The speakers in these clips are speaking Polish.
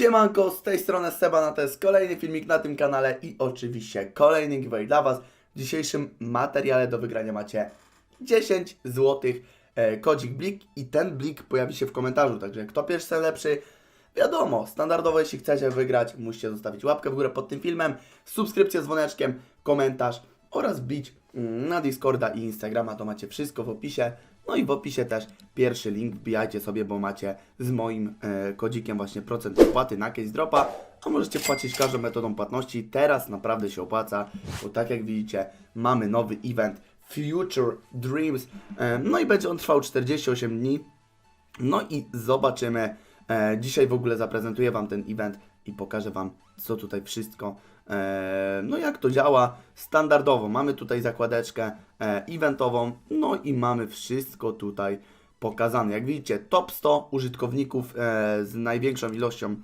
Siemanko, z tej strony Seba, to jest kolejny filmik na tym kanale i oczywiście kolejny giveaway dla Was. W dzisiejszym materiale do wygrania macie 10 zł e, kodzik blik i ten blik pojawi się w komentarzu, także kto pierwszy, ten lepszy. Wiadomo, standardowo jeśli chcecie wygrać, musicie zostawić łapkę w górę pod tym filmem, subskrypcję z dzwoneczkiem, komentarz oraz bić mm, na Discorda i Instagrama, to macie wszystko w opisie. No i w opisie też pierwszy link, wbijajcie sobie, bo macie z moim e, kodzikiem właśnie procent opłaty na case dropa, a możecie płacić każdą metodą płatności. Teraz naprawdę się opłaca, bo tak jak widzicie, mamy nowy event Future Dreams, e, no i będzie on trwał 48 dni. No i zobaczymy. E, dzisiaj w ogóle zaprezentuję Wam ten event i pokażę Wam, co tutaj wszystko, no jak to działa standardowo. Mamy tutaj zakładeczkę e, eventową, no i mamy wszystko tutaj pokazane. Jak widzicie, top 100 użytkowników e, z największą ilością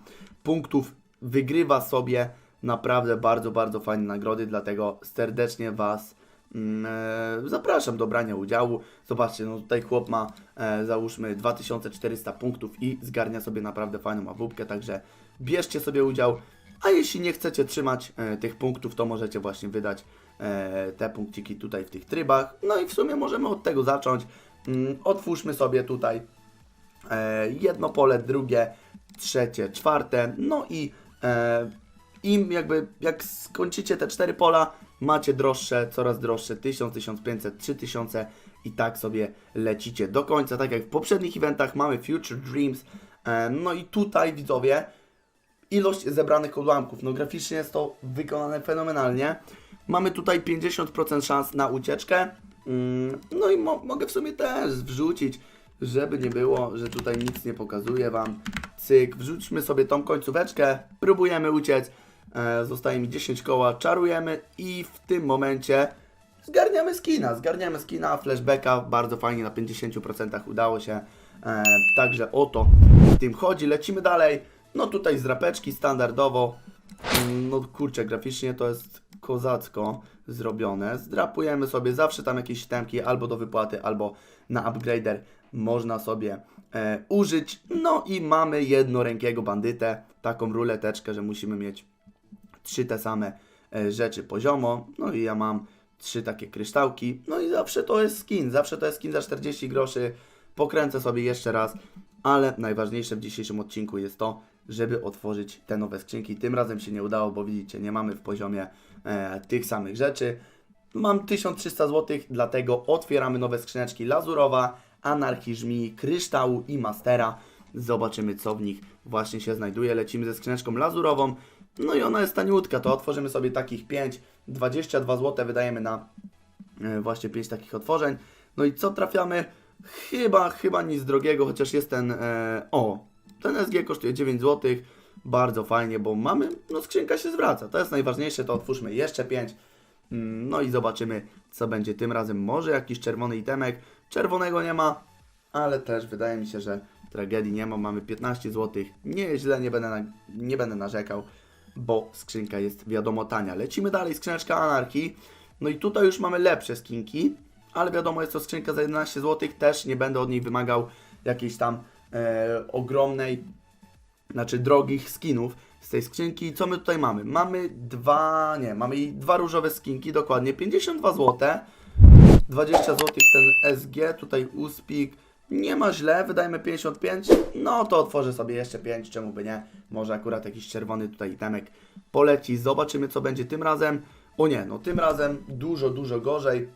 punktów wygrywa sobie naprawdę bardzo, bardzo fajne nagrody, dlatego serdecznie Was Mm, e, Zapraszam do brania udziału. Zobaczcie, no tutaj chłop ma e, załóżmy 2400 punktów i zgarnia sobie naprawdę fajną awupkę, także bierzcie sobie udział. A jeśli nie chcecie trzymać e, tych punktów, to możecie właśnie wydać e, te punkciki tutaj w tych trybach. No i w sumie możemy od tego zacząć. Mm, otwórzmy sobie tutaj e, jedno pole, drugie, trzecie, czwarte. No i e, im jakby, jak skończycie te cztery pola, macie droższe, coraz droższe, 1000, 1500, 3000 i tak sobie lecicie do końca, tak jak w poprzednich eventach mamy Future Dreams, e, no i tutaj widzowie, ilość zebranych odłamków, no graficznie jest to wykonane fenomenalnie, mamy tutaj 50% szans na ucieczkę, Mm, no i mo mogę w sumie też wrzucić, żeby nie było, że tutaj nic nie pokazuje Wam, cyk, wrzućmy sobie tą końcóweczkę, próbujemy uciec, E, Zostaje mi 10 koła, czarujemy i w tym momencie zgarniamy skina. Zgarniamy skina, flashbacka, bardzo fajnie na 50% udało się. E, także o to w tym chodzi. Lecimy dalej. No tutaj z rapeczki standardowo. No kurczę, graficznie to jest kozacko zrobione. Zdrapujemy sobie zawsze tam jakieś temki albo do wypłaty, albo na upgrader można sobie e, użyć. No i mamy jednorękiego bandytę, taką ruleteczkę, że musimy mieć trzy te same e, rzeczy poziomo. No i ja mam trzy takie kryształki. No i zawsze to jest skin. Zawsze to jest skin za 40 groszy. Pokręcę sobie jeszcze raz. Ale najważniejsze w dzisiejszym odcinku jest to, żeby otworzyć te nowe skrzynki. Tym razem się nie udało, bo widzicie, nie mamy w poziomie e, tych samych rzeczy. Mam 1300 zł, dlatego otwieramy nowe skrzyneczki Lazurowa, Anarchii Kryształu i Mastera. Zobaczymy, co w nich właśnie się znajduje. Lecimy ze skrzyneczką Lazurową. No i ona jest taniutka, to otworzymy sobie takich 5, 22 zł wydajemy na e, właśnie 5 takich otworzeń. No i co trafiamy? Chyba, chyba nic drogiego, chociaż jest ten, e, o, ten SG kosztuje 9 zł, bardzo fajnie, bo mamy, no skrzynka się zwraca, to jest najważniejsze, to otwórzmy jeszcze 5, Mm, no i zobaczymy, co będzie tym razem, może jakiś czerwony itemek, czerwonego nie ma, ale też wydaje mi się, że tragedii nie ma, mamy 15 zł, nie jest źle, nie będę, na, nie będę narzekał, bo skrzynka jest wiadomo tania. Lecimy dalej, skrzyneczka anarchii. No i tutaj już mamy lepsze skinki, ale wiadomo jest to skrzynka za 11 zł, też nie będę od niej wymagał jakiejś tam e, ogromnej, znaczy drogich skinów z tej skrzynki. Co my tutaj mamy? Mamy dwa, nie, mamy dwa różowe skinki, dokładnie 52 zł. 20 zł ten SG, tutaj uspik. Nie ma źle, wydajmy 55. No to otworzę sobie jeszcze 5, czemu by nie? Może akurat jakiś czerwony tutaj itemek poleci. Zobaczymy co będzie tym razem. O nie, no tym razem dużo, dużo gorzej.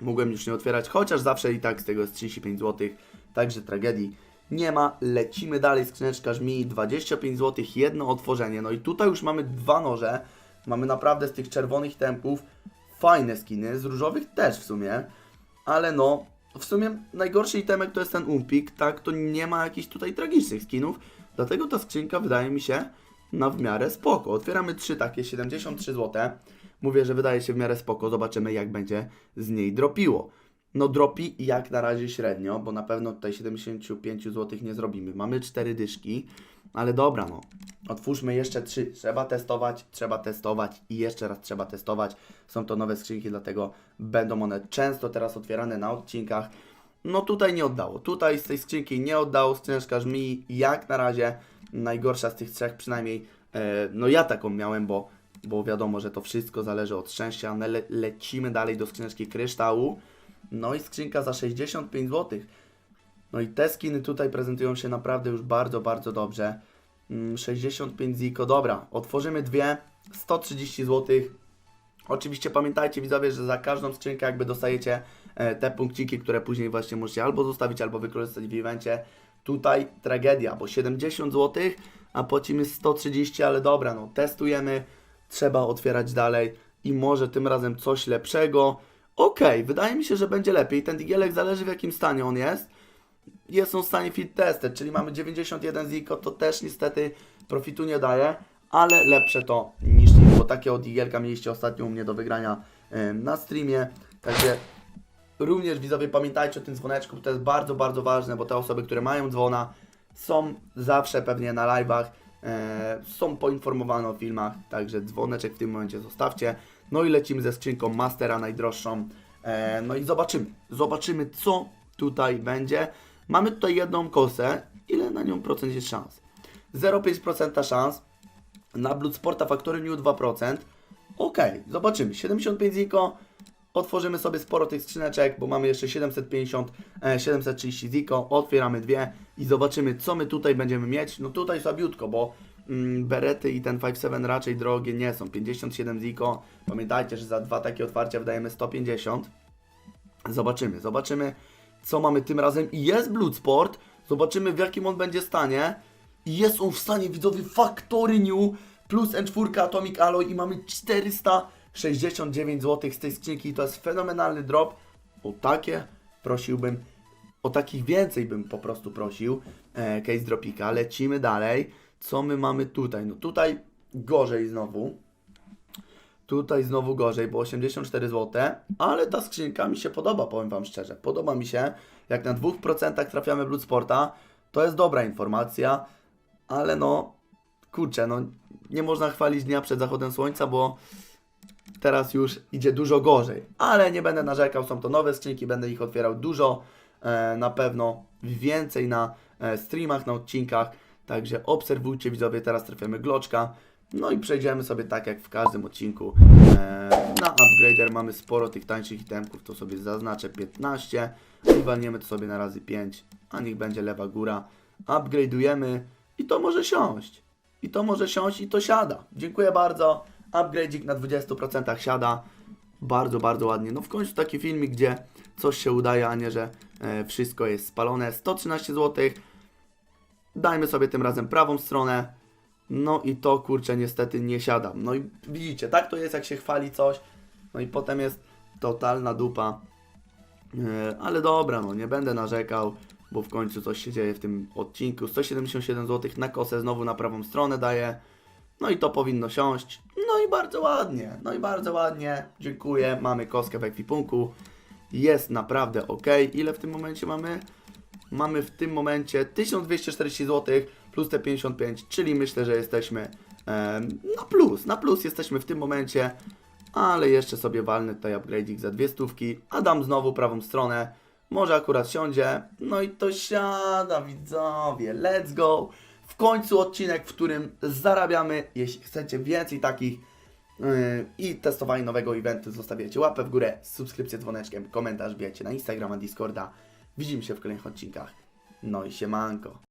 Mogłem już nie otwierać, chociaż zawsze i tak z tego jest 35 zł. Także tragedii nie ma. Lecimy dalej, skrzyneczka żmi, 25 zł, jedno otworzenie. No i tutaj już mamy dwa noże. Mamy naprawdę z tych czerwonych tempów fajne skiny, z różowych też w sumie. Ale no, w sumie najgorszy itemek to jest ten Umpik, tak? To nie ma jakichś tutaj tragicznych skinów. Dlatego ta skrzynka wydaje mi się na w miarę spoko. Otwieramy trzy takie, 73 zł. Mówię, że wydaje się w miarę spoko. Zobaczymy jak będzie z niej dropiło. No dropi jak na razie średnio, bo na pewno tutaj 75 zł nie zrobimy. Mamy cztery dyszki, ale dobra no. Otwórzmy jeszcze trzy. Trzeba testować, trzeba testować i jeszcze raz trzeba testować. Są to nowe skrzynki, dlatego będą one często teraz otwierane na odcinkach. no tutaj nie oddało. Tutaj z tej skrzynki nie oddało. Skrzyneczkarz mi jak na razie najgorsza z tych trzech przynajmniej. E, no ja taką miałem, bo, bo wiadomo, że to wszystko zależy od szczęścia. No, le, lecimy dalej do skrzyneczki kryształu. No i skrzynka za 65 zł. No i te skiny tutaj prezentują się naprawdę już bardzo, bardzo dobrze. Mm, 65 ziko, dobra, otworzymy dwie, 130 zł. Oczywiście pamiętajcie widzowie, że za każdą skrzynkę jakby dostajecie e, te punkciki, które później właśnie możecie albo zostawić, albo wykorzystać w evencie. Tutaj tragedia, bo 70 zł, a płacimy 130, ale dobra, no testujemy, trzeba otwierać dalej i może tym razem coś lepszego. Okej, wydaje mi się, że będzie lepiej. Ten digielek zależy w jakim stanie on jest. Jest on w stanie fit tested, czyli mamy 91 ziko, to też niestety profitu nie daje, ale lepsze to niż nic, bo takiego digielka mieliście ostatnio u mnie do wygrania em, na streamie, także również widzowie pamiętajcie o tym dzwoneczku, to jest bardzo, bardzo ważne, bo te osoby, które mają dzwona są zawsze pewnie na live'ach, e, są poinformowane o filmach, także dzwoneczek w tym momencie zostawcie. No i lecimy ze skrzynką Mastera najdroższą. E, no i zobaczymy, zobaczymy co tutaj będzie. Mamy tutaj jedną kosę, ile na nią procent jest szans? 0,5% szans, na Bloodsporta Factory New 2%. Ok, zobaczymy. 75 ziko. Otworzymy sobie sporo tych skrzyneczek, bo mamy jeszcze 750, e, 730 ziko. Otwieramy dwie i zobaczymy, co my tutaj będziemy mieć. No tutaj słabiutko, bo berety i ten 5.7 raczej drogie nie są. 57 ziko. Pamiętajcie, że za dwa takie otwarcia wydajemy 150. Zobaczymy, zobaczymy, co mamy tym razem. I jest Bloodsport. Zobaczymy, w jakim on będzie stanie. I jest on w stanie, widzowie, Factory New plus N4 Atomic Alloy i mamy 469 zł z tej skrzynki. To jest fenomenalny drop. O takie prosiłbym, o takich więcej bym po prostu prosił. E, case dropika. Lecimy dalej. Co my mamy tutaj? No tutaj gorzej znowu. Tutaj znowu gorzej, bo 84 zł, ale ta skrzynka mi się podoba, powiem Wam szczerze. Podoba mi się, jak na 2% trafiamy Bloodsporta, to jest dobra informacja, ale no, kurczę, no nie można chwalić dnia przed zachodem słońca, bo teraz już idzie dużo gorzej. Ale nie będę narzekał, są to nowe skrzynki, będę ich otwierał dużo, e, na pewno więcej na e, streamach, na odcinkach, także obserwujcie widzowie, teraz trafiamy Gloczka, no i przejdziemy sobie tak jak w każdym odcinku. E, na upgrader mamy sporo tych tańszych itemków, to sobie zaznaczę 15 i walniemy to sobie na razy 5, a niech będzie lewa góra. Upgrade'ujemy i to może siąść. I to może siąść i to siada. Dziękuję bardzo. Upgrade'ik na 20% siada. Bardzo, bardzo ładnie. No w końcu taki filmik, gdzie coś się udaje, a nie, że e, wszystko jest spalone. 113 zł. Dajmy sobie tym razem prawą stronę. No i to kurczę niestety nie siada. No i widzicie, tak to jest jak się chwali coś. No i potem jest totalna dupa. E, Ale dobra, no nie będę narzekał, bo w końcu coś się dzieje w tym odcinku. 177 zł na kosę znowu na prawą stronę daję. No i to powinno siąść. No i bardzo ładnie, no i bardzo ładnie. Dziękuję, mamy koskę w ekwipunku. Jest naprawdę ok. Ile w tym momencie mamy? Mamy w tym momencie 1240 zł plus te 55, czyli myślę, że jesteśmy em, na plus. Na plus jesteśmy w tym momencie, ale jeszcze sobie walnę tutaj upgrade'ik za dwie stówki, a dam znowu prawą stronę. Może akurat siądzie. No i to siada, widzowie. Let's go. W końcu odcinek, w którym zarabiamy. Jeśli chcecie więcej takich yy, i testowanie nowego eventu, zostawiacie łapę w górę, subskrypcję dzwoneczkiem, komentarz bijecie na Instagrama, Discorda. Widzimy się w kolejnych odcinkach. No i siemanko.